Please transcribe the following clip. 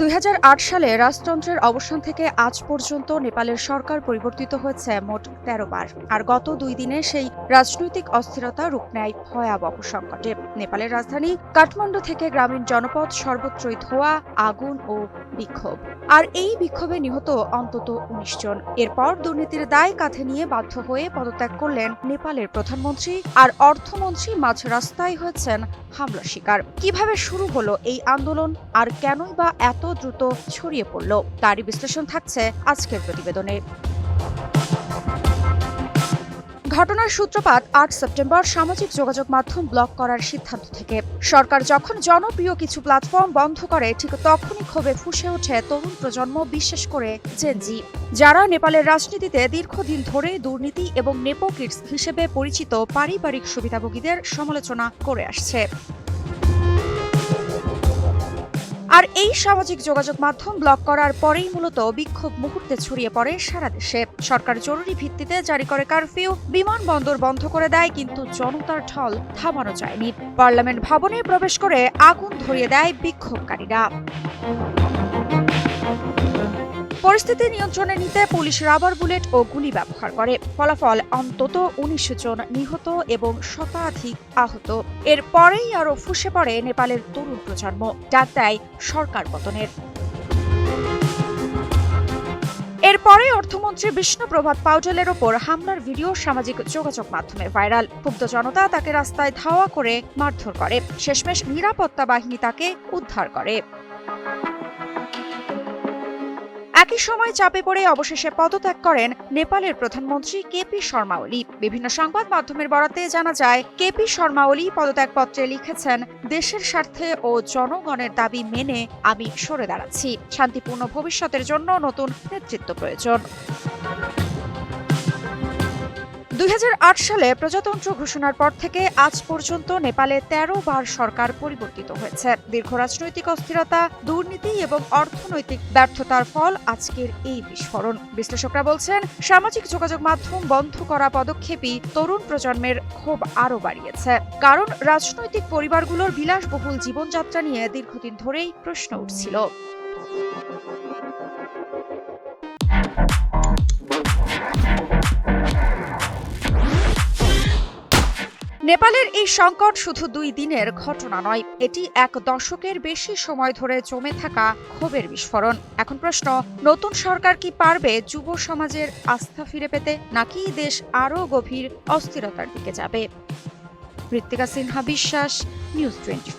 দুই হাজার আট সালে রাজতন্ত্রের অবসান থেকে আজ পর্যন্ত নেপালের সরকার পরিবর্তিত হয়েছে মোট তেরো বার আর গত দুই দিনে সেই রাজনৈতিক অস্থিরতা রূপ নেয় ভয়াবহ সংকটে। নেপালের রাজধানী কাঠমান্ডু থেকে গ্রামীণ জনপদ সর্বত্রই ধোয়া, আগুন ও বিক্ষোভ। আর এই বিক্ষোভে নিহত অন্তত উনিশ জন। এরপর দুর্নীতির দায় কাঁধে নিয়ে বাধ্য হয়ে পদত্যাগ করলেন নেপালের প্রধানমন্ত্রী আর অর্থমন্ত্রী মাঝ রাস্তায় হয়েছেন হামলা শিকার। কীভাবে শুরু হলো এই আন্দোলন আর কেনই বা এত দ্রুত ছড়িয়ে পড়ল, তারই বিশ্লেষণ থাকছে আজকের প্রতিবেদনে। ঘটনার সূত্রপাত আট সেপ্টেম্বর সামাজিক যোগাযোগ মাধ্যম ব্লক করার সিদ্ধান্ত থেকে। সরকার যখন জনপ্রিয় কিছু প্ল্যাটফর্ম বন্ধ করে, ঠিক তখনই ক্ষোভে ফুসে ওঠে তরুণ প্রজন্ম, বিশেষ করে জেনজি যারা নেপালের রাজনীতিতে দীর্ঘদিন ধরে দুর্নীতি এবং নেপোকিটস হিসেবে পরিচিত পারিবারিক সুবিধাভোগীদের সমালোচনা করে আসছে। এই সামাজিক যোগাযোগ মাধ্যম ব্লক করার পরেই মূলত বিক্ষোভ মুহূর্তে ছড়িয়ে পড়ে সারা দেশে। সরকার জরুরি ভিত্তিতে জারি করে কারফিউ বিমানবন্দর বন্ধ করে দেয়, কিন্তু জনতার ঢল থামানো যায়নি। পার্লামেন্ট ভবনে প্রবেশ করে আগুন ধরিয়ে দেয় বিক্ষোভকারীরা। পরিস্থিতি নিয়ন্ত্রণে নিতে পুলিশ রাবার বুলেট ও গুলি ব্যবহার করে। ফলাফল অন্তত উনিশ জন নিহত এবং শতাধিক আহত। এরপরেই আরও ফুসে পড়ে নেপালের তরুণ প্রজন্ম। ডাক দেয় সরকার পতনের। এরপরে অর্থমন্ত্রী বিষ্ণু প্রভাত পাউডেলের ওপর হামলার ভিডিও সামাজিক যোগাযোগ মাধ্যমে ভাইরাল। ক্ষুব্ধ জনতা তাকে রাস্তায় ধাওয়া করে মারধর করে। শেষমেশ নিরাপত্তা বাহিনী তাকে উদ্ধার করে। একই সময় চাপে পড়ে অবশেষে পদত্যাগ করেন নেপালের প্রধানমন্ত্রী কেপি শর্মা ওলি। বিভিন্ন সংবাদ মাধ্যমের বরাতে জানা যায় কেপি শর্মা ওলি পদত্যাগপত্রে লিখেছেন, দেশের স্বার্থে ও জনগণের দাবি মেনে আমি সরে দাঁড়াচ্ছি। শান্তিপূর্ণ ভবিষ্যতের জন্য নতুন নেতৃত্ব প্রয়োজন। দুই হাজার আট সালে প্রজাতন্ত্র ঘোষণার পর থেকে আজ পর্যন্ত নেপালে তেরো বার সরকার পরিবর্তিত হয়েছে। দীর্ঘ রাজনৈতিক অস্থিরতা, দুর্নীতি এবং অর্থনৈতিক ব্যর্থতার ফল আজকের এই বিস্ফোরণ। বিশ্লেষকরা বলছেন, সামাজিক যোগাযোগ মাধ্যম বন্ধ করা পদক্ষেপই তরুণ প্রজন্মের ক্ষোভ আরও বাড়িয়েছে। কারণ রাজনৈতিক পরিবারগুলোর বিলাসবহুল জীবনযাত্রা নিয়ে দীর্ঘদিন ধরেই প্রশ্ন উঠছিল। নেপালের এই সংকট শুধু দুই দিনের ঘটনা নয়, এটি এক দশকের বেশি সময় ধরে জমে থাকা ক্ষোভের বিস্ফোরণ। এখন প্রশ্ন, নতুন সরকার কি পারবে যুব সমাজের আস্থা ফিরে পেতে, নাকি দেশ আরও গভীর অস্থিরতার দিকে যাবে? মৃত্তিকা সিনহা, বিশ্বাস, নিউজ টোয়েন্টি